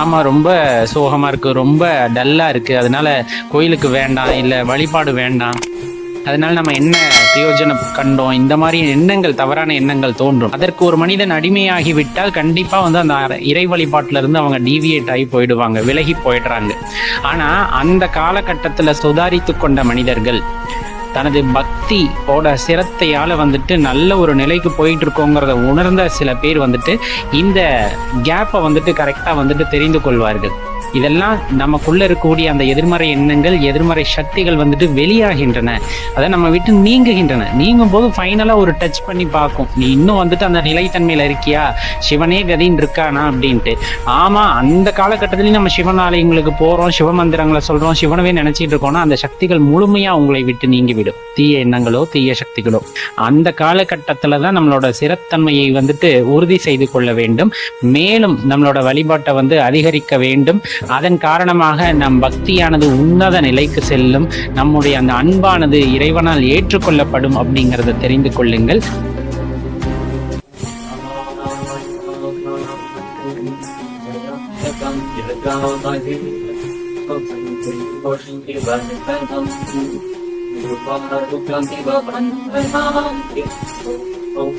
ஆமாம் ரொம்ப சோகமாக இருக்கு ரொம்ப டல்லாக இருக்கு. அதனால கோயிலுக்கு வேண்டாம் இல்லை வழிபாடு வேண்டாம். அதனால நம்ம என்ன பிரயோஜனம் கண்டோம்? இந்த மாதிரி எண்ணங்கள் தவறான எண்ணங்கள் தோன்றும். அதற்கு ஒரு மனிதன் அடிமையாகி விட்டால் கண்டிப்பாக வந்து அந்த இறை வழிபாட்டில இருந்து அவங்க டீவியேட் ஆகி போயிடுவாங்க விலகி போயிடுறாங்க. ஆனால் அந்த காலகட்டத்தில் சுதாரித்து கொண்ட மனிதர்கள் தனது பக்தியோட சிரத்தையால வந்துட்டு நல்ல ஒரு நிலைக்கு போயிட்டு இருக்கோங்கிறத உணர்ந்த சில பேர் வந்துட்டு இந்த கேப்பை வந்துட்டு கரெக்டாக வந்துட்டு தெரிந்து கொள்வார்கள். இதெல்லாம் நமக்குள்ள இருக்கக்கூடிய அந்த எதிர்மறை எண்ணங்கள் எதிர்மறை சக்திகள் வந்துட்டு வெளியாகின்றன. அதை நம்ம விட்டு நீங்குகின்றன. நீங்கும் போது ஃபைனலாக ஒரு டச் பண்ணி பார்க்கும். நீ இன்னும் வந்துட்டு அந்த நிலைத்தன்மையில் இருக்கியா? சிவனே கதின்னு இருக்கானா அப்படின்ட்டு. ஆமாம் அந்த காலகட்டத்திலையும் நம்ம சிவன் ஆலயங்களுக்கு போகிறோம் சிவ மந்திரங்களை சொல்கிறோம் சிவனவே நினச்சிட்டு இருக்கோம்னா அந்த சக்திகள் முழுமையாக உங்களை விட்டு நீங்கிவிடும். தீய எண்ணங்களோ தீய சக்திகளோ. அந்த காலகட்டத்தில் தான் நம்மளோட சிறத்தன்மையை வந்துட்டு உறுதி செய்து கொள்ள வேண்டும். மேலும் நம்மளோட வழிபாட்டை வந்து அதிகரிக்க வேண்டும். அதன் காரணமாக நம் பக்தியானது உன்னத நிலைக்கு செல்லும் நம்முடைய அந்த அன்பானது இறைவனால் ஏற்றுக்கொள்ளப்படும் அப்படிங்கிறத தெரிந்து கொள்ளுங்கள். Oh,